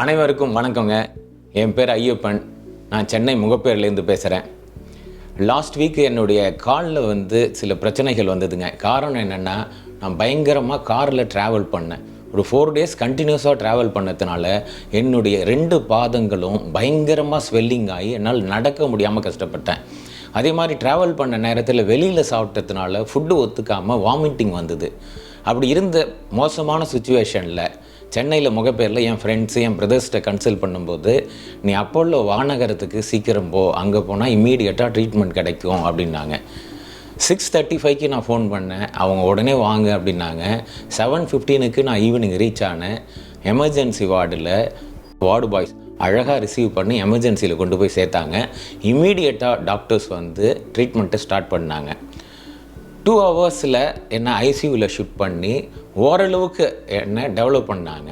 அனைவருக்கும் வணக்கங்க. என் பேர் ஐயப்பன். நான் சென்னை முகப்பேர்லேருந்து பேசுகிறேன் லாஸ்ட் வீக் என்னுடைய காலில் வந்து சில பிரச்சனைகள் வந்ததுங்க. காரணம் என்னென்னா நான் பயங்கரமாக காரில் ட்ராவல் பண்ணேன். ஒரு ஃபோர் டேஸ் கண்டினியூஸாக ட்ராவல் பண்ணதுனால என்னுடைய ரெண்டு பாதங்களும் பயங்கரமாக ஸ்வெல்லிங் ஆகி என்னால் நடக்க முடியாமல் கஷ்டப்பட்டேன். அதே மாதிரி ட்ராவல் பண்ண நேரத்தில் வெளியில் சாப்பிட்டதுனால ஃபுட்டு ஒத்துக்காமல் வாமிட்டிங் வந்தது. அப்படி இருந்த மோசமான சுச்சுவேஷனில் சென்னையில் முகப்பேரில் என் ஃப்ரெண்ட்ஸு என் பிரதர்ஸ்கிட்ட கன்சல்ட் பண்ணும்போது நீ அப்போல்லோ வானகரத்துக்கு சீக்கிரம் போ. அங்கே போனால் இம்மீடியட்டாக ட்ரீட்மெண்ட் கிடைக்கும் அப்படின்னாங்க. சிக்ஸ் தேர்ட்டி ஃபைவ்க்கு நான் ஃபோன் பண்ணேன். அவங்க உடனே வாங்க அப்படின்னாங்க. செவன் ஃபிஃப்டீனுக்கு நான் ஈவினிங் ரீச் ஆனேன். எமர்ஜென்சி வார்டில் வார்டு பாய்ஸ் அழகாக ரிசீவ் பண்ணி எமர்ஜென்சியில் கொண்டு போய் சேர்த்தாங்க. இம்மீடியட்டாக டாக்டர்ஸ் வந்து ட்ரீட்மெண்ட்டை ஸ்டார்ட் பண்ணாங்க. டூ ஹவர்ஸில் என்ன ஐசியூவில் ஷிஃப்ட் பண்ணி ஓரளவுக்கு என்ன டெவலப் பண்ணாங்க.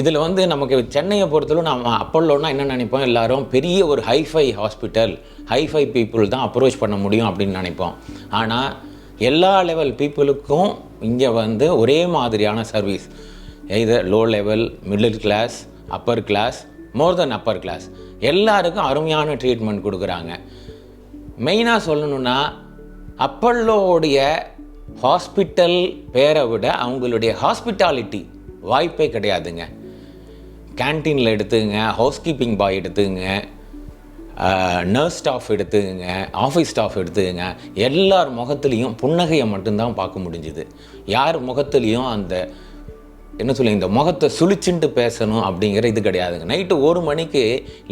இதில் வந்து நமக்கு சென்னையை பொறுத்தளவு நம்ம அப்பல்லோன்னா என்ன நினைப்போம்? எல்லாரும் பெரிய ஒரு hi fi hospital hi fi people தான் அப்ரோச் பண்ண முடியும் அப்படின்னு நினைப்போம். ஆனால் எல்லா லெவல் பீப்புளுக்கும் இங்கே வந்து ஒரே மாதிரியான சர்வீஸ் இது low level middle class upper class more than upper class எல்லாருக்கும் அருமையான ட்ரீட்மெண்ட் கொடுக்குறாங்க. மெயினாக சொல்லணுன்னா அப்பல்லோடைய ஹாஸ்பிட்டல் பேரை விட அவங்களுடைய ஹாஸ்பிட்டாலிட்டி வாய்ப்பே கிடையாதுங்க. கேன்டீனில் எடுத்துங்க ஹவுஸ் கீப்பிங் பாய் எடுத்துங்க நர்ஸ் ஸ்டாஃப் எடுத்துங்க ஆஃபீஸ் ஸ்டாஃப் எடுத்துங்க எல்லார் முகத்துலேயும் புன்னகையை மட்டும்தான் பார்க்க முடிஞ்சுது. யார் முகத்துலேயும் அந்த என்ன சொல்லி இந்த முகத்தை சுழிச்சுட்டு பேசணும் அப்படிங்கிற இது கிடையாதுங்க. நைட்டு ஒரு மணிக்கு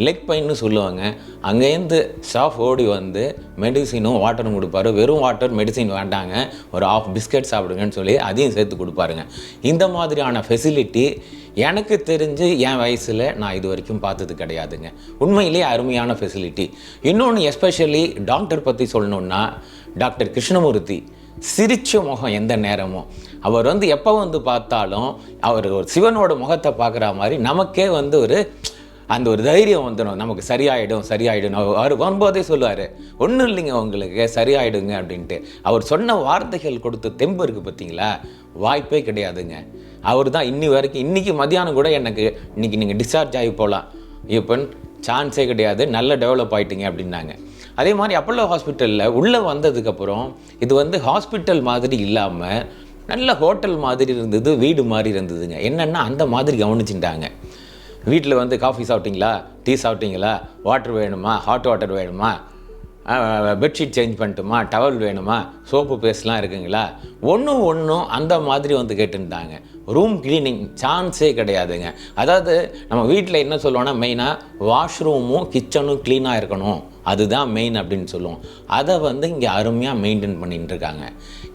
லெக் பெயின்னு சொல்லுவாங்க. அங்கேருந்து ஸ்டாஃப் ஓடி வந்து மெடிசினும் வாட்டரும் கொடுப்பாரு. வெறும் வாட்டர் மெடிசின் வேண்டாங்க. ஒரு ஆஃப் பிஸ்கட் சாப்பிடுங்கன்னு சொல்லி அதையும் சேர்த்து கொடுப்பாருங்க. இந்த மாதிரியான ஃபெசிலிட்டி எனக்கு தெரிஞ்சு என் வயசில் நான் இது வரைக்கும் பார்த்தது கிடையாதுங்க. உண்மையிலேயே அருமையான ஃபெசிலிட்டி இன்னொன்று எஸ்பெஷலி டாக்டர் பற்றி சொல்லணுன்னா டாக்டர் கிருஷ்ணமூர்த்தி சிரிச்ச முகம் எந்த நேரமும். அவர் வந்து எப்போ வந்து பார்த்தாலும் அவர் ஒரு சிவனோட முகத்தை பார்க்குற மாதிரி நமக்கே வந்து ஒரு அந்த ஒரு தைரியம் வந்துடும் நமக்கு சரியாயிடும் சரியாயிடும். அவர் வரும்போதே சொல்லுவார் ஒன்றும் இல்லைங்க உங்களுக்கு சரியாயிடுங்க அப்படின்ட்டு. அவர் சொன்ன வார்த்தைகள் கொடுத்த தெம்பு இருக்குது பார்த்தீங்களா? வாய்ப்பே கிடையாதுங்க. அவர் தான் இன்னி வரைக்கும் இன்றைக்கி மதியானம் கூட எனக்கு இன்றைக்கி நீங்கள் டிஸ்சார்ஜ் ஆகி போகலாம். இப்போ சான்ஸே கிடையாது நல்ல டெவலப் ஆயிட்டீங்க அப்படின்னாங்க. அதே மாதிரி அப்பல்லோ ஹாஸ்பிட்டலில் உள்ளே வந்ததுக்கப்புறம் இது வந்து ஹாஸ்பிட்டல் மாதிரி இல்லாமல் நல்ல ஹோட்டல் மாதிரி இருந்தது வீடு மாதிரி இருந்ததுங்க. என்னென்னா அந்த மாதிரி கவனிச்சுட்டாங்க. வீட்டில் வந்து காஃபி சாப்பிட்டீங்களா? டீ சாப்பிட்டீங்களா? வாட்டர் வேணுமா? ஹாட் வாட்டர் வேணுமா? பெட்ஷீட் சேஞ்ச் பண்ணட்டுமா? டவல் வேணுமா? சோப்பு பேஸ்ட்லாம் இருக்குங்களா? ஒன்றும் ஒன்றும் அந்த மாதிரி வந்து கேட்டுருந்தாங்க. ரூம் க்ளீனிங் சான்ஸே கிடையாதுங்க. அதாவது நம்ம வீட்டில் என்ன சொல்லுவோன்னா மெயினாக வாஷ்ரூமும் கிச்சனும் க்ளீனாக இருக்கணும். அதுதான் மெயின் அப்படின்னு சொல்லுவோம். அதை வந்து இங்கே அருமையாக மெயின்டைன் பண்ணிட்டு இருக்காங்க.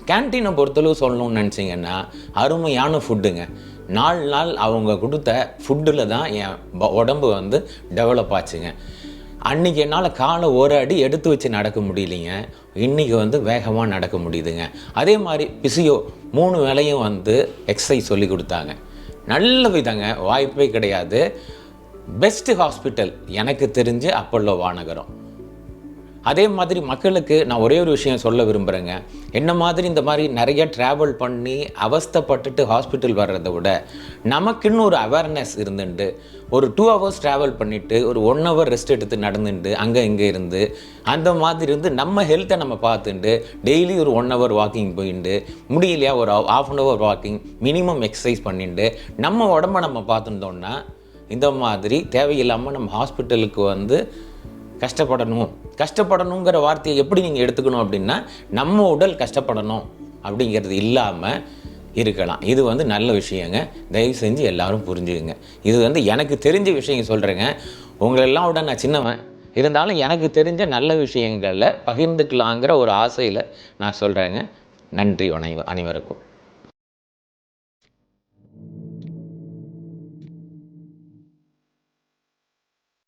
கேன்டீனை பொறுத்தளவு சொல்லணும்னு நினச்சிங்கன்னா அருமையான ஃபுட்டுங்க நாலு நாள் அவங்க கொடுத்த ஃபுட்டில் தான் என் ப- உடம்பு வந்து டெவலப் ஆச்சுங்க. அன்றைக்கி என்னால் காலை ஒரு அடி எடுத்து வச்சு நடக்க முடியலைங்க. இன்றைக்கி வந்து வேகமாக நடக்க முடியுதுங்க. அதே மாதிரி பிசியோ மூணு வேலையும் வந்து எக்ஸசைஸ் சொல்லி கொடுத்தாங்க. நல்ல விதங்க வாய்ப்பே கிடையாது. பெஸ்ட்டு ஹாஸ்பிட்டல் எனக்கு தெரிஞ்சு அப்பல்லோ வானகரம். அதே மாதிரி மக்களுக்கு நான் ஒரே ஒரு விஷயம் சொல்ல விரும்புகிறேங்க என்ன மாதிரி இந்த மாதிரி நிறைய ட்ராவல் பண்ணி அவஸ்தைப்பட்டுட்டு ஹாஸ்பிட்டல் வர்றதை விட நமக்குன்னு ஒரு அவேர்னஸ் இருந்துட்டு ஒரு டூ ஹவர்ஸ் ட்ராவல் பண்ணிவிட்டு ஒரு ஒன் ஹவர் ரெஸ்ட் எடுத்து நடந்துட்டு அங்கே இங்கே இருந்து. அந்த மாதிரி இருந்து நம்ம ஹெல்த்தை நம்ம பார்த்துட்டு டெய்லி ஒரு ஒன் ஹவர் வாக்கிங் போயிட்டு முடியலையா ஒரு half an hour walking minimum exercise பண்ணிட்டு நம்ம உடம்ப நம்ம பார்த்துட்டோம்னா இந்த மாதிரி தேவையில்லாமல் நம்ம ஹாஸ்பிட்டலுக்கு வந்து கஷ்டப்படணும். கஷ்டப்படணுங்கிற வார்த்தையை எப்படி நீங்கள் எடுத்துக்கணும் அப்படின்னா நம்ம உடல் கஷ்டப்படணும் அப்படிங்கிறது இல்லாமல் இருக்கலாம். இது வந்து நல்ல விஷயங்க. தயவு செஞ்சு எல்லாரும் புரிஞ்சுக்குங்க. இது வந்து எனக்கு தெரிஞ்ச விஷயம் சொல்கிறேங்க உங்களெல்லாம் விட நான் சின்னவன். இருந்தாலும் எனக்கு தெரிஞ்ச நல்ல விஷயங்களில் பகிர்ந்துக்கலாங்கிற ஒரு ஆசையில் நான் சொல்கிறேங்க நன்றி அனைவ அனைவருக்கும்.